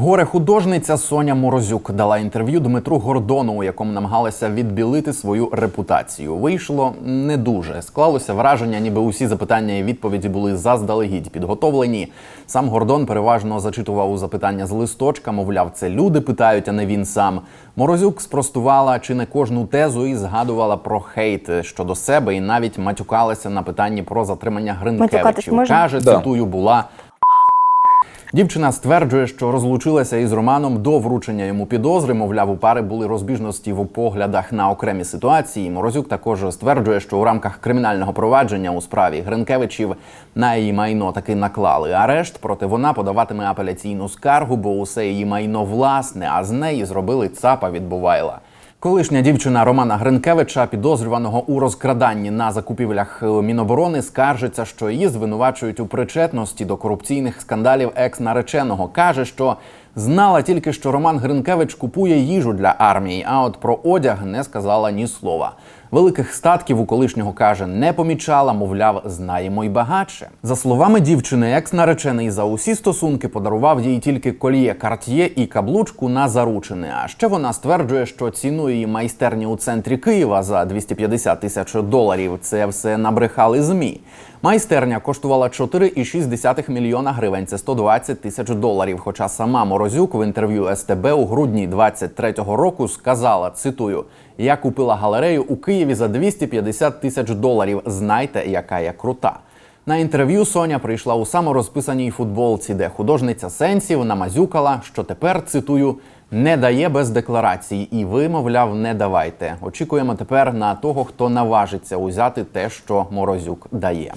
Горе-художниця Соня Морозюк дала інтерв'ю Дмитру Гордону, у якому намагалася відбілити свою репутацію. Вийшло не дуже. Склалося враження, ніби усі запитання і відповіді були заздалегідь підготовлені. Сам Гордон переважно зачитував у запитання з листочка, мовляв, це люди питають, а не він сам. Морозюк спростувала чи не кожну тезу і згадувала про хейт щодо себе, і навіть матюкалася на питанні про затримання Матюкатись Гринкевичів. Каже, Да. цитую, була Дівчина стверджує, що розлучилася із Романом до вручення йому підозри. Мовляв, у пари були розбіжності в поглядах на окремі ситуації. Морозюк також стверджує, що у рамках кримінального провадження у справі Гринкевичів на її майно таки наклали арешт. Проте вона подаватиме апеляційну скаргу, бо усе її майно власне, а з неї зробили ЦАПа від Бувайла. Колишня дівчина Романа Гринкевича, підозрюваного у розкраданні на закупівлях е, Міноборони, скаржиться, що її звинувачують у причетності до корупційних скандалів екс-нареченого. каже, що знала тільки, що Роман Гринкевич купує їжу для армії, а от про одяг не сказала ні слова. Великих статків у колишнього каже, не помічала, мовляв, знаємо й багатше. За словами дівчини, екс-наречений за усі стосунки подарував їй тільки кольє Карт'є і каблучку на заручини. А ще вона стверджує, що цінує її майстерні у центрі Києва за 250 тисяч доларів. Це все набрехали змі. Майстерня коштувала 4,6 мільйона гривень. Це 120 тисяч доларів. Хоча сама Морозюк в інтерв'ю СТБ у грудні 23-го року сказала: цитую: я купила галерею у Києві за 250 тисяч доларів. Знайте, яка я крута. На інтерв'ю Соня прийшла у саморозписаній футболці, де художниця сенсів намазюкала, що тепер цитую не дає без декларацій, і ви, мовляв, не давайте. Очікуємо тепер на того, хто наважиться узяти те, що Морозюк дає.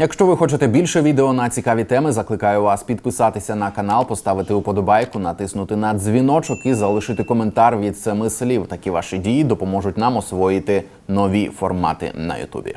Якщо ви хочете більше відео на цікаві теми, закликаю вас підписатися на канал, поставити уподобайку, натиснути на дзвіночок і залишити коментар від семи слів. Такі ваші дії допоможуть нам освоїти нові формати на Ютубі.